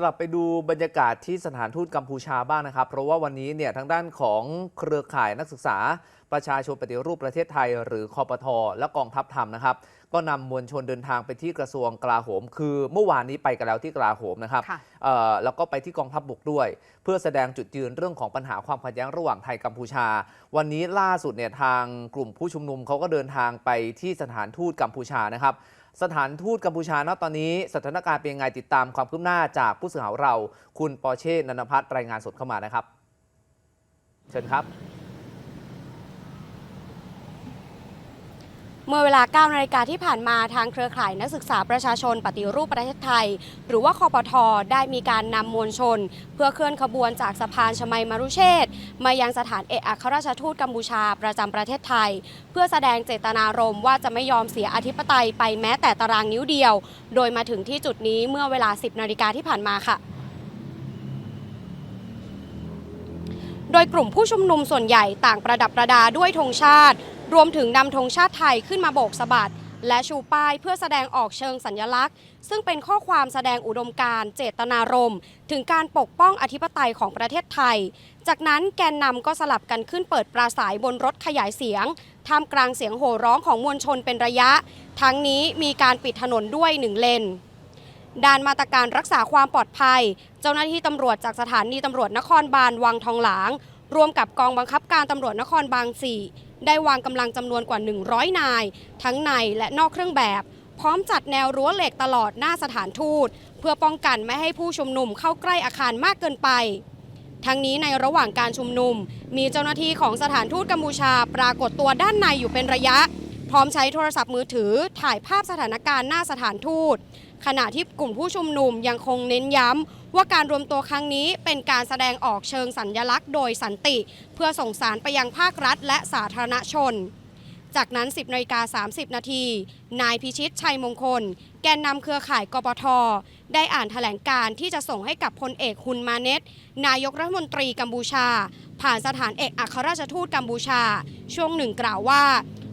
กลับไปดูบรรยากาศที่สถานทูตกัมพูชาบ้างนะครับ เพราะว่าวันนี้เนี่ยทางด้านของเครือข่ายนักศึกษา ประชาชนปฏิรูปประเทศไทย หรือคอปทและกองทัพธรรมนะครับ ก็นำมวลชนเดินทางไปที่กระทรวงกลาโหม คือเมื่อวานนี้ไปกันแล้วที่กลาโหมนะครับค่ะเอ่อแล้วก็ไปที่กองทัพบกด้วย เพื่อแสดงจุดยืนเรื่องของปัญหาความขัดแย้งระหว่างไทยกัมพูชา วันนี้ล่าสุดเนี่ยทางกลุ่มผู้ชุมนุมเขาก็เดินทางไปที่สถานทูตกัมพูชานะครับ สถานทูตกัมพูชาณตอนนี้สถานการณ์เป็นยังไงติดตามความคืบหน้าจากผู้สื่อข่าวเรา คุณปอเช่นันพัฒน์รายงานสดเข้ามานะครับ เชิญครับ เมื่อเวลา 9 นาฬิกาที่ผ่านมาทางเครือข่ายนักศึกษาประชาชนปฏิรูปประเทศไทย หรือว่าคอปทได้มีการนำมวลชน เพื่อเคลื่อนขบวนจากสะพานชมัยมรุเชษ มายังสถานเอกอัครราชทูตกัมพูชาประจำประเทศไทย เพื่อแสดงเจตนารมณ์ว่าจะไม่ยอมเสียอธิปไตยไปแม้แต่ตารางนิ้วเดียว โดยมาถึงที่จุดนี้เมื่อเวลา 10นาฬิกาที่ผ่านมาค่ะโดยกลุ่มผู้ชุมนุมส่วนใหญ่ต่างประดับประดาด้วยธงชาติ รวมถึงนำธงชาติไทยขึ้นมาโบกสะบัด และชูป้ายเพื่อแสดงออกเชิงสัญลักษณ์ ซึ่งเป็นข้อความแสดงอุดมการเจตนารมณ์ ถึงการปกป้องอธิปไตยของประเทศไทย จากนั้นแกนนำก็สลับกันขึ้นเปิดปราศัยบนรถขยายเสียงท่ามกลางเสียงโห่ร้องของมวลชนเป็นระยะ ทั้งนี้มีการปิดถนนด้วยหนึ่งเลนด้านมาตรการรักษาความปลอดภัย เจ้าหน้าที่ตำรวจจากสถานีตำรวจนครบาลวังทองหลาง ร่วมกับกองบังคับการตำรวจนครบาล4 ได้วางกำลังจำนวนกว่า 100 นาย ทั้งในและนอกเครื่องแบบ พร้อมจัดแนวรั้วเหล็กตลอดหน้าสถานทูต เพื่อป้องกันไม่ให้ผู้ชุมนุมเข้าใกล้อาคารมากเกินไปทั้งนี้ในระหว่างการชุมนุม มีเจ้าหน้าที่ของสถานทูตกัมพูชาปรากฏตัวด้านในอยู่เป็นระยะ พร้อมใช้โทรศัพท์มือถือถ่ายภาพสถานการณ์หน้าสถานทูต ขณะที่กลุ่มผู้ชุมนุมยังคงเน้นย้ำว่าการรวมตัวครั้งนี้เป็นการแสดงออกเชิงสัญญลักษณ์โดยสันติ เพื่อส่งสารไปยังภาครัฐและสาธารณชน จากนั้น 10นาฬิกา30 นาที นายพิชิตชัยมงคล แกนนำเครือข่ายกปท ได้อ่านแถลงการที่จะส่งให้กับพลเอกฮุนมาเนตนายกรัฐมนตรีกัมพูชา ผ่านสถานเอกอัครราชทูตกัมพูชา ช่วงหนึ่งกล่าวว่า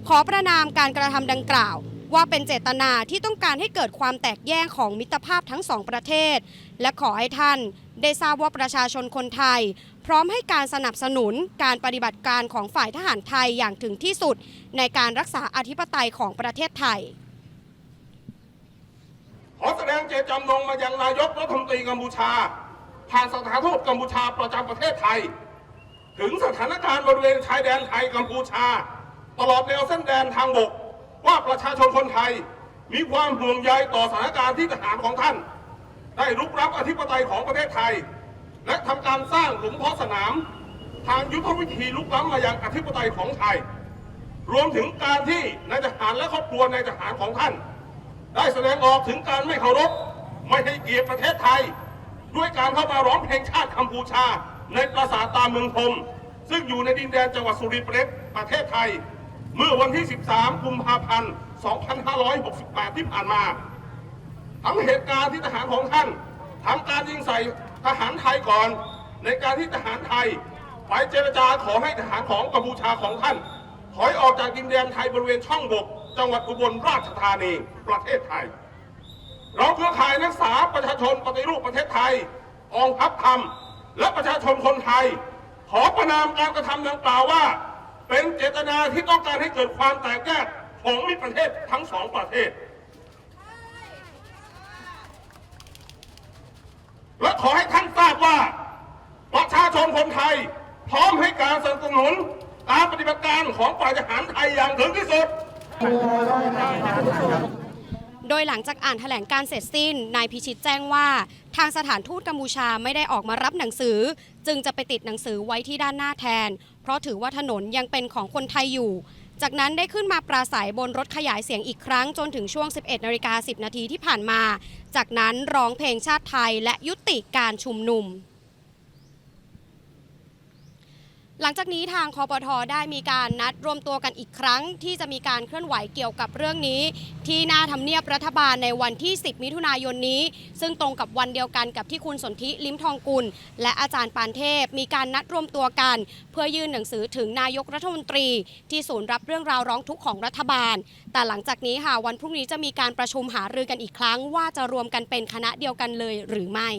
ขอประนามการกระทำดังกล่าว ว่าเป็นเจตนาที่ต้องการให้เกิดความแตกแยกของมิตรภาพทั้งสองประเทศ และขอให้ท่านได้ทราบว่าประชาชนคนไทย พร้อมให้การสนับสนุนการปฏิบัติการของฝ่ายทหารไทยอย่างถึงที่สุด ในการรักษาอธิปไตยของประเทศไทย ขอแสดงเจตจำนงมายังนายกรัฐมนตรีกัมพูชา ผ่านสถานทูตกัมพูชาประจำประเทศไทย ถึงสถานการณ์บริเวณชายแดนไทยกัมพูชา ตลอดแนวเส้นแดนทางบก ว่าประชาชนคนไทยมีความห่วงใยต่อสถานการณ์ที่ทหารของท่าน ได้รุกรับอธิปไตยของประเทศไทย และทำการสร้างหลุมเพาะสนาม ทางยุทธวิธีลุกล้ำมายังอธิปไตยของไทย รวมถึงการที่นายทหารและครอบครัวในายทหารของท่าน ได้แสดงออกถึงการไม่เคารพไม่ให้เกียรติประเทศไทย ด้วยการเข้ามาร้องเพลงชาติกัมพูชา ในปราสาทตาเมืองพรมซึ่งอยู่ในดินแดนจังหวัดสุรินทร์ประเทศไทย เมื่อวันที่ 13 กุมภาพันธ์ 2568 ที่ผ่านมา ทั้งเหตุการณ์ที่ทหารของท่านทำการยิงใส่ทหารไทยก่อน ในการที่ทหารไทยไปเจรจาขอให้ทหารของกัมพูชาของท่าน ถอยออกจากดินแดนไทยบริเวณช่องบก จังหวัดอุบลราชธานีประเทศไทย เราเครือข่ายนักศึกษาประชาชนปฏิรูปประเทศไทยองทัพธรรม และประชาชนคนไทย ขอประนามการกระทำดังกล่าวว่า เป็นเจตนาที่ต้องการให้เกิดความแตกแยกของมิตรประเทศทั้งสองประเทศ และขอให้ท่านทราบว่า ประชาชนคนไทย พร้อมให้การสนับสนุนตามปฏิบัติการของฝ่ายทหารไทยอย่างถึงที่สุด โดยหลังจากอ่านแถลงการเสร็จสิ้น นายพิชิตแจ้งว่า ทางสถานทูตกัมพูชาไม่ได้ออกมารับหนังสือ จึงจะไปติดหนังสือไว้ที่ด้านหน้าแทน เพราะถือว่าถนนยังเป็นของคนไทยอยู่ จากนั้นได้ขึ้นมาปราศัยบนรถขยายเสียงอีกครั้งจนถึงช่วง 11นาฬิกา10 นาทีที่ผ่านมา จากนั้นร้องเพลงชาติไทยและยุติการชุมนุม หลังจากนี้ทางคอปทได้มีการนัดรวมตัวกันอีกครั้ง ที่จะมีการเคลื่อนไหวเกี่ยวกับเรื่องนี้ ที่หน้าทำเนียบรัฐบาลในวันที่ 10 มิถุนายนนี้ ซึ่งตรงกับวันเดียวกันกับที่คุณสนธิลิ้มทองกุล และอาจารย์ปานเทพ มีการนัดรวมตัวกัน เพื่อยื่นหนังสือถึงนายกรัฐมนตรี ที่ศูนย์รับเรื่องราวร้องทุกข์ของรัฐบาล แต่หลังจากนี้ค่ะวันพรุ่งนี้จะมีการประชุมหารือกันอีกครั้ง ว่าจะรวมกันเป็นคณะเดียวกันเลยหรือไม่